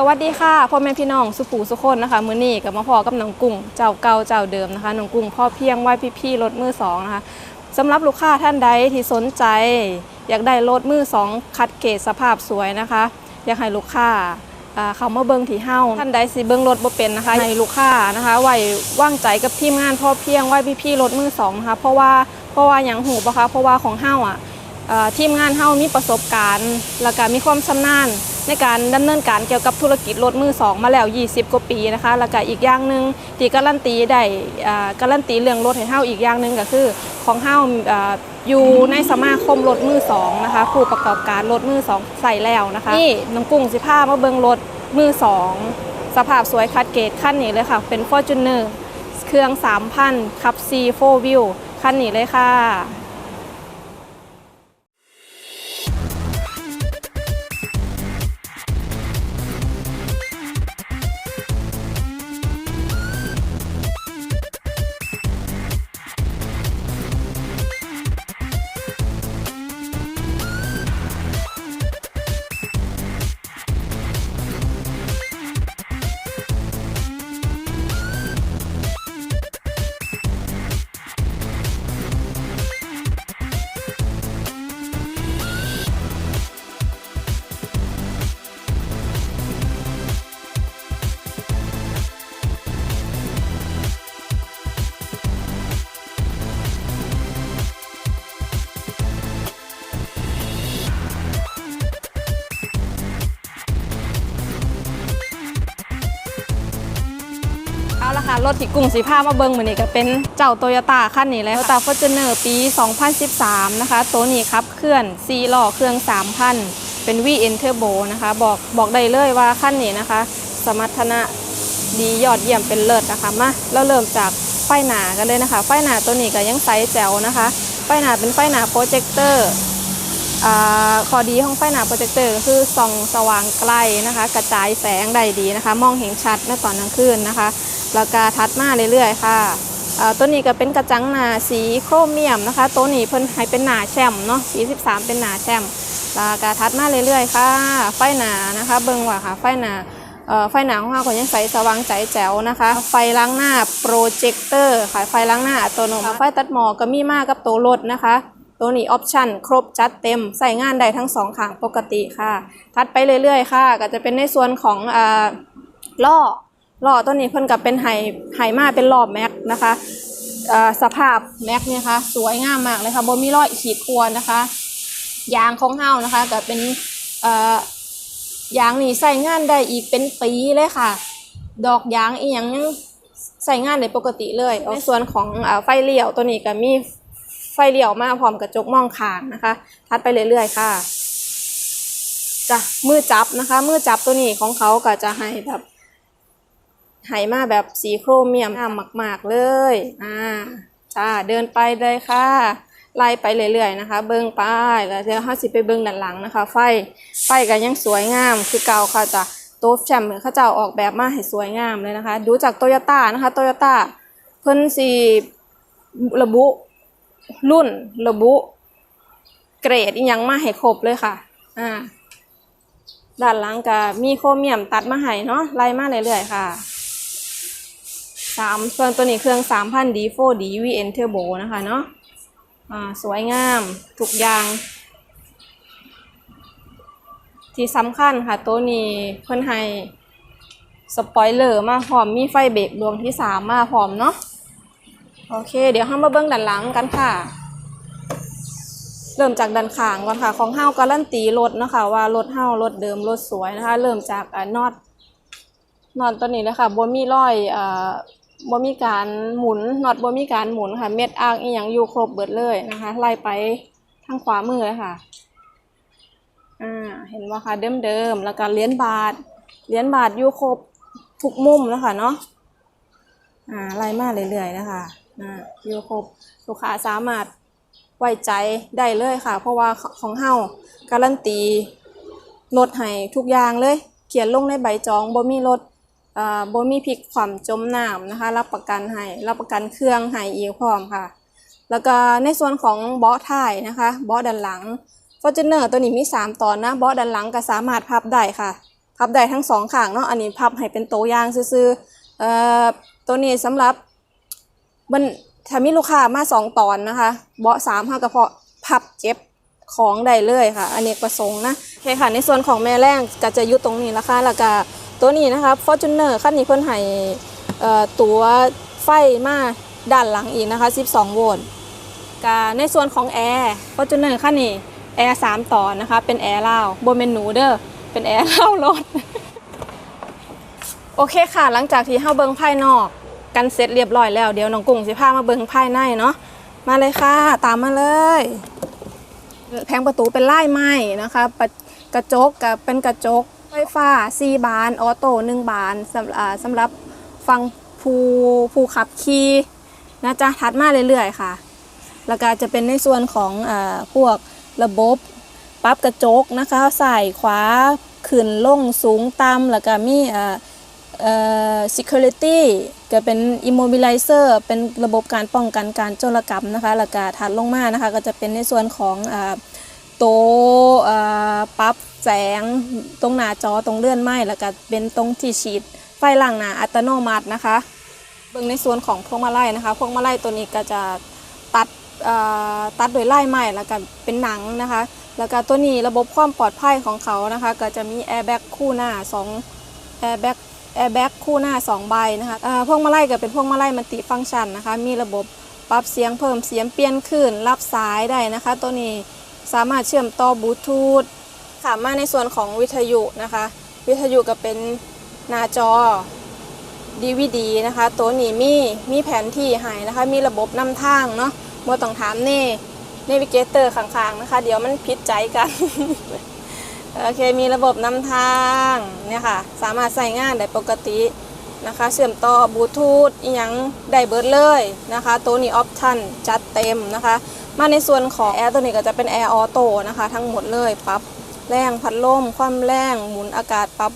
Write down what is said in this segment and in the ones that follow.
สวัสดีค่ะพ่อแม่พี่น้องสุขูสุคนนะคะ มื้อนี้กับมาพอกับน้องกุ้งเจ้าเก่าเจ้าเดิมนะคะน้องกุ้งพ่อเพียงไหวพี่พี่ๆรถมือสองนะคะสำหรับลูกค้าท่านใดที่สนใจ อยากได้รถมือสองคัดเกรดสภาพสวยนะคะ อยากให้ลูกค้าอ่าเขามาเบิ่งที่เฮ้าท่านใดสิเบิ่งรถบ่เป็นนะคะให้ลูกค้านะคะไหว้วางใจกับทีมงานพ่อเพียงไหวพี่พี่ๆรถมือสองนะคะเพราะว่าเพราะว่าอย่างหูปะคะเพราะว่าของเฮ้าอะทีมงานเฮามีประสบการณ์ และก็มีความชำนาญ ในการดำเนินการเกี่ยวกับธุรกิจรถมือสองมาแล้ว 20 กว่าปีนะคะ แล้วก็อีกอย่างหนึ่งที่การันตีได้การันตีเรื่องรถให้เฮาอีกอย่างหนึ่งก็คือของเฮาอ่ายู่ในสมาคมรถมือสองนะคะผู้ประกอบการรถมือสองใส่แล้วนะคะนี่น้ำกุ้งสิพามาเบิงรถมือสองสภาพสวยคัดเกรดคันนี้เลยค่ะ เป็น Fortuner เครื่อง 3,000ขับ C4 Wheel คันนี้เลยค่ะ รถที่กรุงสีผ้ามาเบิงมือนี้ก็เป็นเจ้าโตโยต้าคันนี้เลยโตโยต้าฟอร์จูเนอร์ปี 2013 นะคะ ตัวนี้ครับเคลื่อน4ล้อเครื่อง 3,000 เป็น VN Turbo นะคะ บอกบอกได้เลยว่าคันนี้นะคะ สมรรถนะดียอดเยี่ยมเป็นเลิศนะคะมาเราเริ่มจากไฟหนากันเลยนะคะ ไฟหนาตัวนี้ก็ยังใสแจ๋วนะคะ ไฟหนาเป็นไฟหนาโปรเจคเตอร์ ข้อดีของไฟหน้าโปรเจคเตอร์ก็คือส่องสว่างไกลนะคะ กระจายแสงได้ดีนะคะ มองเห็นชัดในตอนกลางคืนนะคะแล้วก็ทัดมาเรื่อยๆ ค่ะตัวนี้ก็เป็นกระจังหน้าสีโครเมียมนะคะ ตัวนี้เพิ่นให้เป็นหนาแชมเนาะสี13 เป็นหนาแชมแล้วก็ทัดมาเรื่อยๆ ค่ะ ไฟหนานะคะ เบิ่งว่าค่ะ ไฟหนาไฟหนาของเราก็ยังใสสว่างใจแจ๋วนะคะ ไฟล้างหน้าโปรเจคเตอร์ค่ะไฟล้างหน้าอัตโนมัติไฟตัดหมอกก็มีมากกับตัวรถนะคะ ตัวนี้ออปชันครบจัดเต็มใส่งานได้ทั้งสองขางปกติค่ะ ทัดไปเรื่อยๆ ค่ะ ก็จะเป็นในส่วนของอ่าล้อล้อตัวนี้เพิ่นกับเป็นไฮไฮมาเป็นล้อแม็กนะคะอ่าสภาพแม็กเนี่ยค่ะสวยงามมากเลยค่ะบ่มีรอยขีดข่วนนะคะยางของเฮานะคะก็เป็นอ่อยางนี่ใส่งานได้อีกเป็นปีเลยค่ะ ดอกยางอีหยังยังใส่งานได้ปกติเลยในส่วนของอ่าไฟเลี้ยวตัวนี้ก็มีไฟ ฟเลี้ยวมาพร้อมกระจกมองข้างนะคะ ทัดไปเรื่อยๆค่ะจ้ะมือจับนะคะ มือจับตัวนี้ของเขาก็จะให้แบบให้มาแบบสีโครเมียมงามมาก ๆ เลย อ่า จ้า เดินไปเลยค่ะ ไล่ไปเรื่อยๆนะคะ เบิ้งไปแล้วเดี๋ยวห้าสิไปเบิ้งด้านหลังนะคะ ไฟ ไฟก็ยังสวยงาม คือเก่าค่ะจ้ะโต๊ะแชมป์เขาเจ้าออกแบบมาให้สวยงามเลยนะคะ ดูจากโตโยต้านะคะ โตโยต้าเพิ่นสีระบุ รุ่นระบุ เกรดอีหยังมาให้ครบเลยค่ะ อ่า ด้านหลังก็มีโครเมียมตัดมาให้เนาะไล่มาเรื่อยๆค่ะสามส่วนตัวนี้เครื่อง3,000 D 4 D VN Turbo นะคะเนาะอ่าสวยงามทุกอย่าง ที่สำคัญค่ะ ตัวนี้เพิ่นให้สปอยเลอร์มาพร้อมมีไฟเบรกดวงที่3มาพร้อมเนาะ โอเค เดี๋ยวเรามาเบิ้งด้านหลังกันค่ะ เริ่มจากด้านข้างก่อนค่ะ ของเฮาการันตีรถนะคะว่ารถเฮารถเดิมรถสวยนะคะ เริ่มจากน็อตน็อตตัวนี้เลยค่ะบ่มีรอยอ่าบ่มีการหมุนน็อตบ่มีการหมุนค่ะ เม็ดอ่างอีหยังอยู่ครบเบิดเลยนะคะ ไล่ไปทางขวามือเลยค่ะอ่าเห็นว่าค่ะเดิมๆแล้วก็เหรียญบาทเหรียญบาทอยู่ครบทุกมุมนะคะเนาะอ่าไล่มาเรื่อยๆนะคะ อ่าอยู่ครบลูกค้าสามารถไว้ใจได้เลยค่ะ เพราะว่าของเฮาการันตีลดให้ทุกอย่างเลย เขียนลงในใบจองบ่มีลดอ่าบ่มีพลิกความจมน้ำนะคะ รับประกันให้รับประกันเครื่องให้อีกพร้อมค่ะ แล้วก็ในส่วนของเบาะท้ายนะคะเบาะด้านหลัง Fortuner ตัวนี้มี 3 ตอนนะเบาะด้านหลังก็สามารถพับได้ค่ะ พับได้ทั้งสองข้างเนาะอันนี้พับให้เป็นโตยางซื่อๆเอ่อตัวนี้สำหรับ มันถ้ามีลูกค้ามาสองตอนนะคะ เบาะสามห้ากระเพาะพับเก็บของได้เลยค่ะอันนี้ประสงค์นะโอเคค่ะ ในส่วนของแม่แรงก็จะอยู่ตรงนี้ละคะแล้วก็ตัวนี้นะคะ Fortuner คันนี้เพิ่นให้ตัวไฟมาด้านหลังอีกนะคะ 12 โวลต์กาในส่วนของแอร์ฟอร์จูเนอร์คันนี้แอร์สามต่อนะคะ เป็นแอร์เล่าวบนเป็นหนูเด้อเป็นแอร์เล่ารถ โอเคค่ะ หลังจากที่เฮาเบิงภายนอก กันเสร็จเรียบร้อยแล้วเดี๋ยวน้องกุ้งสิพามาเบิงภายในเนาะมาเลยค่ะ ตามมาเลย แผงประตูเป็นลายไม้นะคะกระจกกับเป็นกระจกไฟฟ้า 4 บาน ออโต้1บานสำอ่าสำหรับฟังผู้ผู้ขับขี่นะจ๊ะถัดมาเรื่อยๆค่ะ แล้วก็จะเป็นในส่วนของอพวกระบบปรับกระจกนะคะ ใส่ขวาขึ้นลงสูงต่ำแล้วก็มีอ่าเอ่อ security ก็เป็น immobilizer เป็นระบบการป้องกันการโจรกรรมนะคะแล้วก็ถัดลงมานะคะก็จะเป็นในส่วนของโต๊ะปรับแสงตรงหน้าจอตรงเลื่อนไม้แล้วก็เป็นตรงที่ฉีดไฟล่างหน้าอัตโนมัตินะคะเบิ่งในส่วนของพวงมาลัยนะคะพวงมาลัยตัวนี้ก็จะตัดตัดโดยไล่ไม้แล้วก็เป็นหนังนะคะ แล้วก็ตัวนี้ระบบความปลอดภัยของเขานะคะ ก็จะมีแอร์แบ็กคู่หน้า2แอร์แบ็ก แอร์แบ็กคู่หน้า 2 ใบนะคะเอ่อพวงมาลัยก็เป็นพวงมาลัยมัลติฟังก์ชันนะคะ มีระบบปรับเสียงเพิ่มเสียงเปลี่ยนคลื่นรับสายได้นะคะ ตัวนี้สามารถเชื่อมต่อบลูทูธค่ะมาในส่วนของวิทยุนะคะ วิทยุก็เป็นหน้าจอ DVD นะคะ ตัวนี้มีมีแผนที่ให้นะคะ มีระบบนำทางเนาะบ่ต้องถามเน่เนวิเกเตอร์ข้างๆนะคะ เดี๋ยวมันผิดใจกัน โอเคมีระบบนำทางเนี่ยค่ะสามารถใส่งานได้ปกตินะคะ เชื่อมต่อบลูทูธอีหยังได้เบิดเลยนะคะ ตัวนี้ออปชั่นจัดเต็มนะคะ มาในส่วนของแอร์ตัวนี้ก็จะเป็นแอร์ออโต้นะคะ ทั้งหมดเลยปรับแรงพัดลมความแรงหมุนอากาศปรับ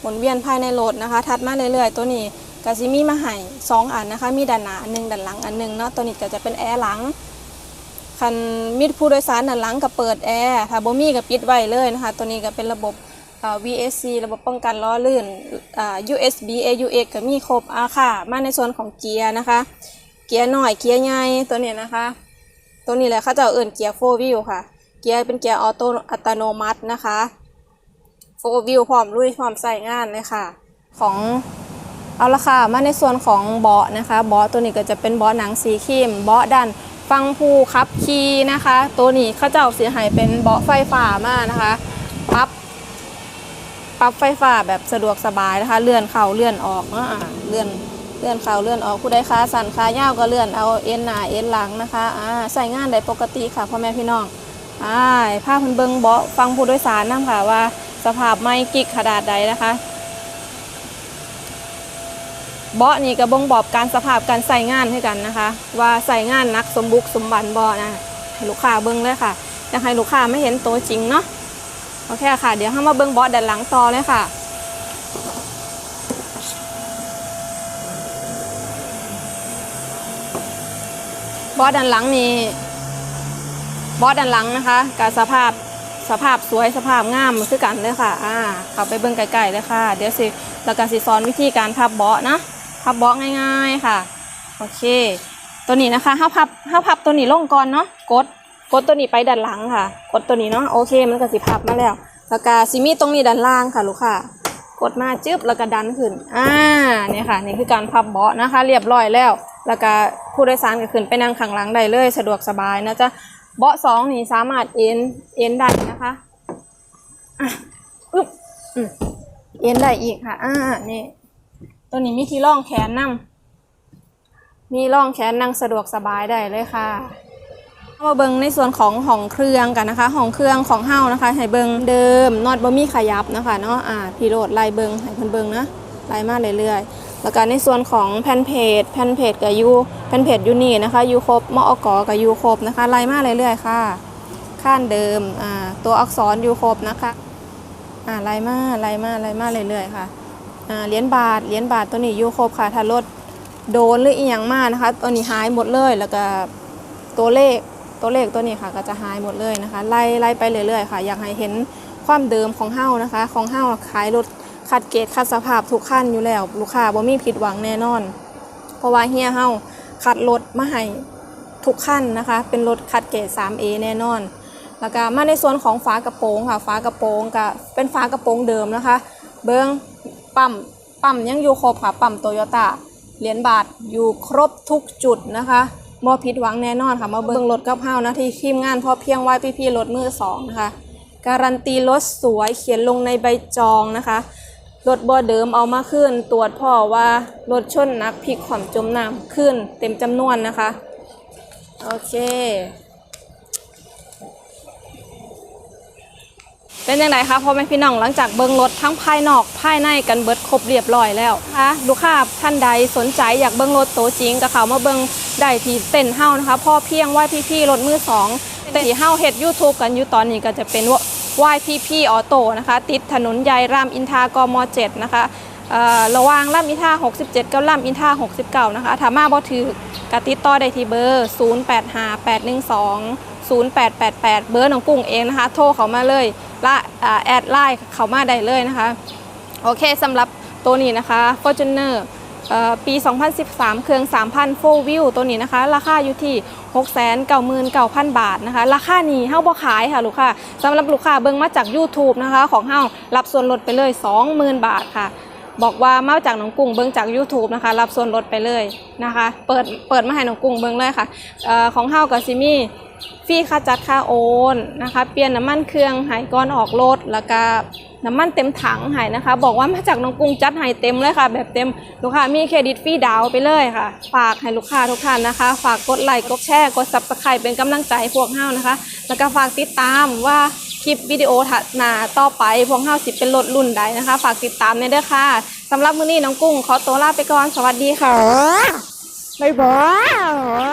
หมุนเวียนภายในรถนะคะถัดมาเรื่อยๆ ตัวนี้ก็สิมีมาให้สองอันนะคะ มีด้านหน้าอันหนึงด้านหลังอันหนึงเนาะตัวนี้ก็จะเป็นแอร์หลัง คันมีผู้โดยสารด้านหลังก็เปิดแอร์ถ้าบ่มีก็ปิดไว้เลยนะคะตัวนี้ก็เป็นระบบ VSC ระบบป้องกันล้อลื่น USB AUX ก็มีครบอาค่ะมาในส่วนของเกียร์นะคะ เกียร์หน่อยเกียร์ใหญ่ตัวนี้นะคะ ตัวนี้แหละเขาจะเอาเอื่นเกียร์โฟวิวค่ะ เกียร์เป็นเกียร์ออโต้อัตโนมัตินะคะโฟวิวพร้อมลุยพร้อมใส่งานเลยค่ะ ของเอาละค่ะมาในส่วนของเบาะนะคะเบาะตัวนี้ก็จะเป็นเบาะหนังสีครีมเบาะด้าน ฟังผู้ขับขี่นะคะ ตัวนี้เขาเจ้าเสียหายเป็นเบาะไฟฟ้ามากนะคะปับปับไฟฟ้าแบบสะดวกสบายนะคะ เลื่อนเข่าเลื่อนออกเนาะเลื่อนเลื่อนเข่าเลื่อนออกผู้ใดขาสั่นขายาวก็เลื่อนเอาเอ็นหน้าเอ็นหลังนะคะอ่าใส่งานได้ปกติค่ะพ่อแม่พี่น้องอ่าผ้าพันเบิงเบาะฟังผู้โดยสารนํค่ะว่า สภาพไม่กิกขนาดใดนะคะ เบาะนี่ก็บ่งบอกการสภาพการใส่งานให้กันนะคะ ว่าใส่งานนักสมบุกสมบันบ่นะให้ลูกค้าเบิ่งเลยค่ะอยากให้ลูกค้าไม่เห็นตัวจริงเนาะโอเคค่ะ เดี๋ยวเรามาเบิ่งเบาะด้านหลังต่อเลยค่ะเบาะด้านหลังนี่เบาะด้านหลังนะคะกับสภาพสภาพสวยสภาพงามคือกันเลยค่ะอ่าเข้าไปเบิ่งไกลๆเลยค่ะ เดี๋ยวสิแล้วก็สิสอนวิธีการพับเบาะนะ พับเบาะง่าย ๆค่ะ โอเค ตัวนี้นะคะห้าพับห้าพับตัวนี้ลงก่อนเนาะ กด กดตัวนี้ไปด้านหลังค่ะ กดตัวนี้เนาะ โอเค มันก็สิพับมาแล้วแล้วก็สิมีตรงนี้ด้านล่างค่ะลูกค่ะ กดมาจึ๊บแล้วก็ดันขึ้น อ่าเนี่ยค่ะ นี่คือการพับเบาะนะคะ เรียบร้อยแล้ว แล้วก็ผู้โดยสารก็ขึ้นไปนั่งข้างหลังได้เลย สะดวกสบายนะจ๊ะ เบาะสองนี่สามารถเอ็น เอ็นได้นะคะอะอึ๊บเอ็นได้อีกค่ะ อ่า นี่ ตัวนี้มีที่ร่องแขนนั่งมีร่องแขนนั่งสะดวกสบายได้เลยค่ะมาเบิงในส่วนของห้องเครื่องกันนะคะห้องเครื่องของเฮานะคะให้เบิงเดิมนอดบ่มีขยับนะคะเนาะอ่าพีโรดไล่เบิงให้เพิ่นเบิงนะไล่มาเรื่อยๆแล้วก็ในส่วนของแผ่นเพจแผ่นเพจกับยูแผ่นเพจยูนี่นะคะยูครบมอกกับยูครบนะคะไล่มาเรื่อยๆค่ะข้านเดิมอ่าตัวอักษรยูครบนะคะอ่าไล่มาไล่มาไล่มาเรื่อยๆค่ะ เหรียญบาทเหรียญบาทตัวนี้อยูครบค่ะถ้ารถโดนหรืออีหยังมานะคะ ตัวนี้หายหมดเลยแล้วก็ตัวเลขตัวเลขตัวนี้ค่ะก็จะหายหมดเลยนะคะไล่ไล่ไปเรื่อยๆค่ะ อยากให้เห็นความเดิมของเฮ้านะคะ ของเฮ้าขายรถคัดเกรดคัดสภาพทุกขั้นอยู่แล้ว ลูกค้าบ่มีผิดหวังแน่นอน เพราะว่าเฮียเฮ้าคัดรถมาให้ทุกขั้นนะคะ เป็นรถคัดเกรด 3A แน่นอน แล้วก็มาในส่วนของฝากระโปรงค่ะฝากระโปรงก็เป็นฝากระโปรงเดิมนะคะ เบิ้อง ปั๊มปั๊มยังอยู่ครบค่ะปั๊มโตโยต้าเหรียญบาทอยู่ครบทุกจุดนะคะบ่ผิดหวังแน่นอนค่ะ มาเบิ้งรถกับเฮานะที่ทีมงานพอเพียงไว้พี่ๆรถมือสองนะคะ การันตีรถสวยเขียนลงในใบจองนะคะรถบ่เดิมเอามาขึ้น ตรวจพ่อว่ารถชนนักพลิกขวามจมน้ำขึ้นเต็มจำนวนนะคะ โอเค เป็นยังไงคะพ่อแม่พี่น้องหลังจากเบิงรถทั้งภายนอกภายในกันเบิดครบเรียบร้อยแล้วนะคะลูกค้าท่านใดสนใจอยากเบิงรถโตจริงกับเขามาเบิงได้ที่เต้นเฮ้านะคะพ่อเพียงว่าพี่พี่ๆรถมือสองเต้นที่เฮ้าเฮ็ดยูทูบกันอยู่ตอนนี้ก็จะเป็นว่า YPP ออโต้นะคะ ติดถนนใหญ่รามอินทากม7นะคะระว่างรามอินทา67 กับรามอินทา69 นะคะถามาบ่ถือกติดต่อได้ที่เบอร์ 085812 0888 เบอร์น้องกุ้งเองนะคะ โทรเขามาเลย ละอ่แอดไลน์เขามาได้เลยนะคะ โอเคสำหรับตัวนี้นะคะ Fortuner เอ่อปี 2013 เครื่อง 3,000 full view ตัวนี้นะคะ ราคาอยู่ที่ 699,000 บาทนะคะ ราคานี้เฮาบ่ขายค่ะลูกค้าสำหรับลูกค้าเบิ่งมาจาก YouTube นะคะ ของเฮารับส่วนลดไปเลย 20,000 บาทค่ะ บอกว่ามาจากน้องกุ้งเบิ่งจาก YouTube นะคะ รับส่วนลดไปเลยนะคะ เปิดเปิดมาให้น้องกุ้งเบิ่งเลยค่ะออของเฮากับซิมี่ ฟรีค่าจัดค่าโอนนะคะ เปลี่ยนน้ำมันเครื่องหายก้อนออกรถแล้วก็น้ำมันเต็มถังหายนะคะ บอกว่ามาจากน้องกรุงจัดหายเต็มเลยค่ะ แบบเต็มลูกค้ามีเครดิตฟรีดาวไปเลยค่ะ ฝากให้ลูกค้าทุกท่านนะคะ ฝากกดไลค์กดแชร์กดซับสไครป์เป็นกำลังใจให้พวกเฮานะคะ แล้วก็ฝากติดตามว่าคลิปวิดีโอถัดหน้าต่อไปพวกเฮาสิเป็นรถรุ่นใดนะคะ ฝากติดตามในเด้อค่ะสำหรับมื้อนี้น้องกุ้งขอตัวลาไปก่อนสวัสดีค่ะบ๊ายบาย